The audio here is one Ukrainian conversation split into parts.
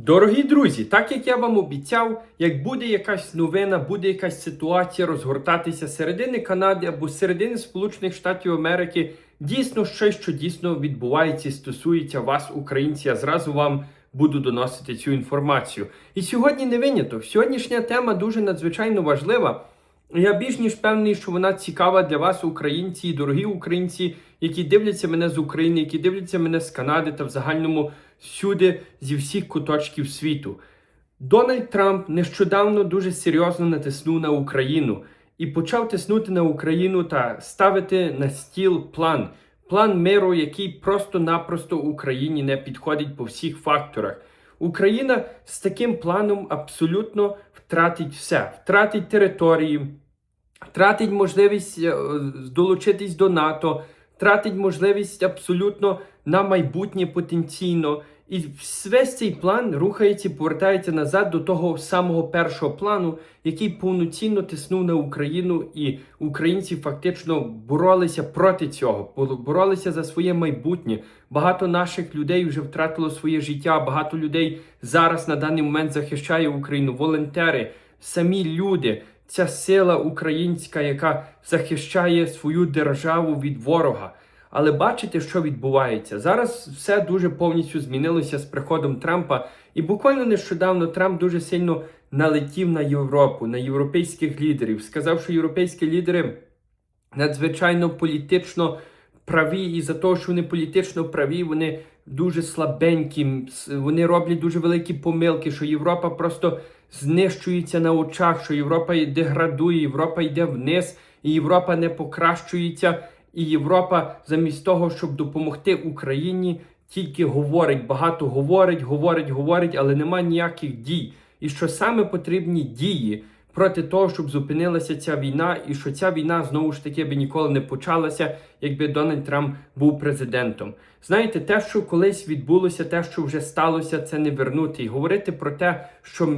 Дорогі друзі, так як я вам обіцяв, як буде якась новина, буде якась ситуація розгортатися середини Канади або середини Сполучених Штатів Америки, дійсно щось, що дійсно відбувається стосується вас, українці, я зразу вам буду доносити цю інформацію. І сьогодні не виняток. Сьогоднішня тема дуже надзвичайно важлива. Я більш ніж певний, що вона цікава для вас, українці, і дорогі українці, які дивляться мене з України, які дивляться мене з Канади та в загальному всюди зі всіх куточків світу. Дональд Трамп нещодавно дуже серйозно натиснув на Україну і почав тиснути на Україну та ставити на стіл план. План миру, який просто-напросто Україні не підходить по всіх факторах. Україна з таким планом абсолютно втратить все, втратить території, втратить можливість е, долучитись до НАТО, втратить можливість абсолютно на майбутнє потенційно. І весь цей план рухається, повертається назад до того самого першого плану, який повноцінно тиснув на Україну, і українці фактично боролися проти цього, боролися за своє майбутнє. Багато наших людей вже втратило своє життя. Багато людей зараз на даний момент захищає Україну. Волонтери, самі люди, ця сила українська, яка захищає свою державу від ворога. Але бачите, що відбувається. Зараз все дуже повністю змінилося з приходом Трампа. І буквально нещодавно Трамп дуже сильно налетів на Європу, на європейських лідерів. Сказав, що європейські лідери надзвичайно політично праві, і за те, що вони політично праві, вони дуже слабенькі, вони роблять дуже великі помилки, що Європа просто знищується на очах, що Європа деградує, Європа йде вниз, і Європа не покращується. І Європа, замість того, щоб допомогти Україні, тільки говорить, багато говорить, говорить, говорить, але нема ніяких дій. І що саме потрібні дії проти того, щоб зупинилася ця війна, і що ця війна знову ж таки би ніколи не почалася, якби Дональд Трамп був президентом. Знаєте, те, що колись відбулося, те, що вже сталося, це не вернути. І говорити про те, що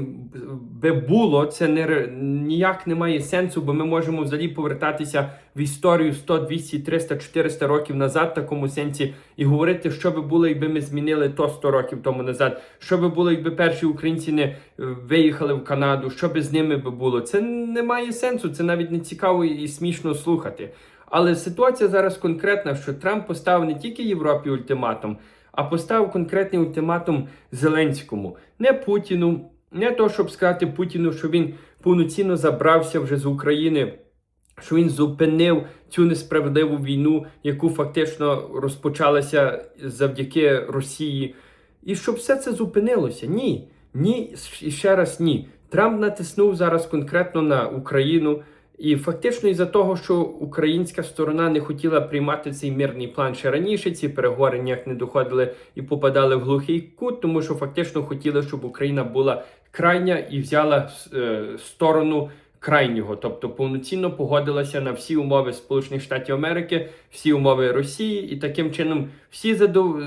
би було, це не ніяк не має сенсу, бо ми можемо взагалі повертатися в історію 100, 200, 300, 400 років назад, в такому сенсі, і говорити, що би було, якби ми змінили то 100 років тому назад, що би було, якби перші українці не виїхали в Канаду, що би з ними би було. Це не має сенсу, це навіть не цікаво і смішно слухати. Але ситуація зараз конкретна, що Трамп поставив не тільки Європі ультиматум, а поставив конкретний ультиматум Зеленському, не Путіну, не то, щоб сказати Путіну, що він повноцінно забрався вже з України, що він зупинив цю несправедливу війну, яку фактично розпочалася завдяки Росії. І щоб все це зупинилося. Ні. Ні, і ще раз ні. Трамп натиснув зараз конкретно на Україну. І фактично, із-за того, що українська сторона не хотіла приймати цей мирний план ще раніше, ці переговори ніяк не доходили і попадали в глухий кут, тому що фактично хотіли, щоб Україна була крайня і взяла е, сторону крайнього, тобто повноцінно погодилася на всі умови Сполучених Штатів Америки, всі умови Росії, і таким чином всі задов...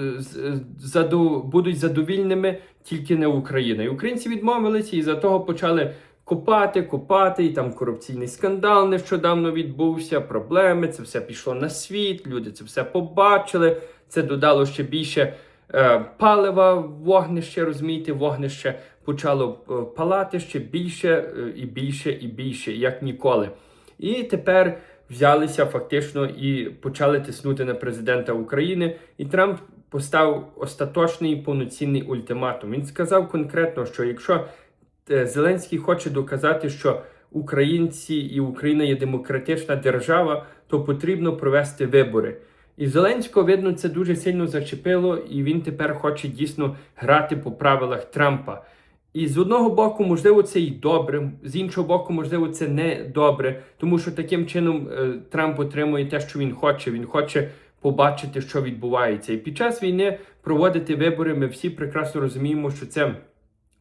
Задов... будуть задовільними тільки не Україна. І українці відмовилися і за того почали. Копати, копати, і там корупційний скандал нещодавно відбувся, проблеми, це все пішло на світ, люди це все побачили. Це додало ще більше палива, вогнище, розумієте, вогнище почало е, палати ще більше е, і більше і більше, як ніколи. І тепер взялися фактично і почали тиснути на президента України. І Трамп поставив остаточний повноцінний ультиматум. Він сказав конкретно, що якщо Е, Зеленський хоче доказати, що українці і Україна є демократична держава, то потрібно провести вибори. І Зеленського, видно, це дуже сильно зачепило, і він тепер хоче дійсно грати по правилах Трампа. І з одного боку, можливо, це і добре, з іншого боку, можливо, це не добре, тому що таким чином е, Трамп отримує те, що він хоче. Він хоче побачити, що відбувається. І під час війни проводити вибори. Ми всі прекрасно розуміємо, що це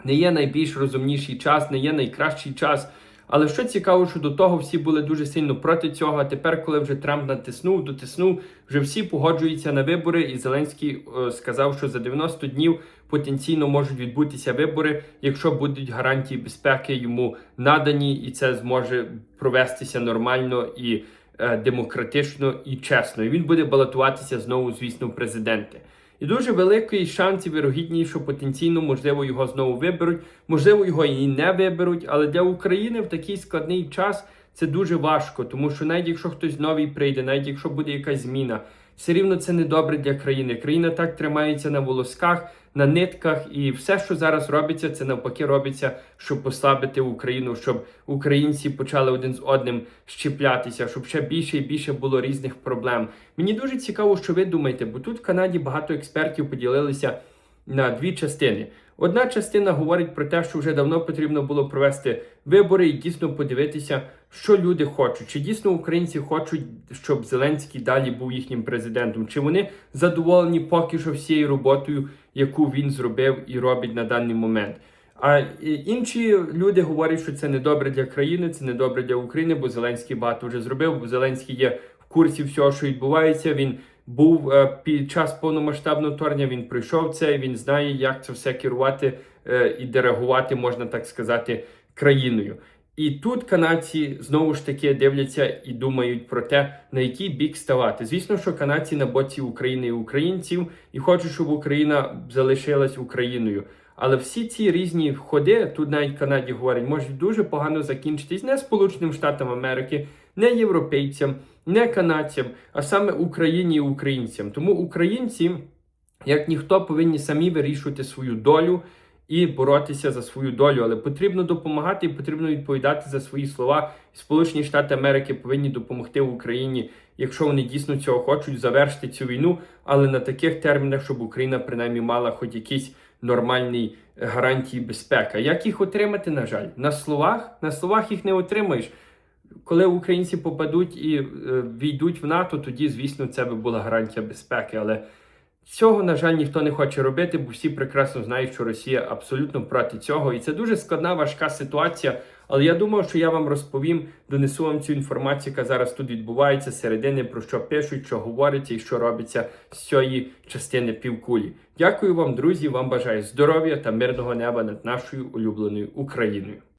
не є найбільш розумніший час, не є найкращий час. Але що цікаво, що до того всі були дуже сильно проти цього. А тепер, коли вже Трамп натиснув, дотиснув, вже всі погоджуються на вибори. І Зеленський е, сказав, що за 90 днів потенційно можуть відбутися вибори, якщо будуть гарантії безпеки йому надані, і це зможе провестися нормально і е, демократично і чесно. І він буде балотуватися знову, звісно, в президенти. І дуже великий шанс і вирогідність, що потенційно, можливо, його знову виберуть, можливо, його і не виберуть. Але для України в такий складний час це дуже важко, тому що навіть якщо хтось новий прийде, навіть якщо буде якась зміна, все рівно це не добре для країни. Країна так тримається на волосках, на нитках, і все, що зараз робиться, це навпаки робиться, щоб послабити Україну, щоб українці почали один з одним щеплятися, щоб ще більше і більше було різних проблем. Мені дуже цікаво, що ви думаєте, бо тут в Канаді багато експертів поділилися на дві частини. Одна частина говорить про те, що вже давно потрібно було провести вибори і дійсно подивитися, що люди хочуть. Чи дійсно українці хочуть, щоб Зеленський далі був їхнім президентом? Чи вони задоволені поки що всією роботою, яку він зробив і робить на даний момент? А е, інші люди говорять, що це не добре для країни, це не добре для України, бо Зеленський багато вже зробив, бо Зеленський є в курсі всього, що відбувається. Він був е, під час повномасштабного вторгнення, він пройшов це, він знає, як це все керувати е, і диригувати, можна так сказати, країною. І тут канадці знову ж таки дивляться і думають про те, на який бік ставати. Звісно, що канадці на боці України і українців і хочуть, щоб Україна залишилась Україною. Але всі ці різні ходи, тут навіть в Канаді говорять, можуть дуже погано закінчитись не Сполученим Штатам Америки, не європейцям, не канадцям, а саме Україні і українцям. Тому українці, як ніхто, повинні самі вирішувати свою долю і боротися за свою долю. Але потрібно допомагати і потрібно відповідати за свої слова. Сполучені Штати Америки повинні допомогти Україні, якщо вони дійсно цього хочуть, завершити цю війну, але на таких термінах, щоб Україна принаймні мала хоч якісь нормальні гарантії безпеки. Як їх отримати, на жаль? На словах? На словах їх не отримаєш. Коли українці попадуть і е, війдуть в НАТО, тоді, звісно, це би була гарантія безпеки. Але цього, на жаль, ніхто не хоче робити, бо всі прекрасно знають, що Росія абсолютно проти цього. І це дуже складна, важка ситуація. Але я думав, що я вам розповім, донесу вам цю інформацію, яка зараз тут відбувається середини, про що пишуть, що говориться і що робиться з цієї частини півкулі. Дякую вам, друзі. Вам бажаю здоров'я та мирного неба над нашою улюбленою Україною.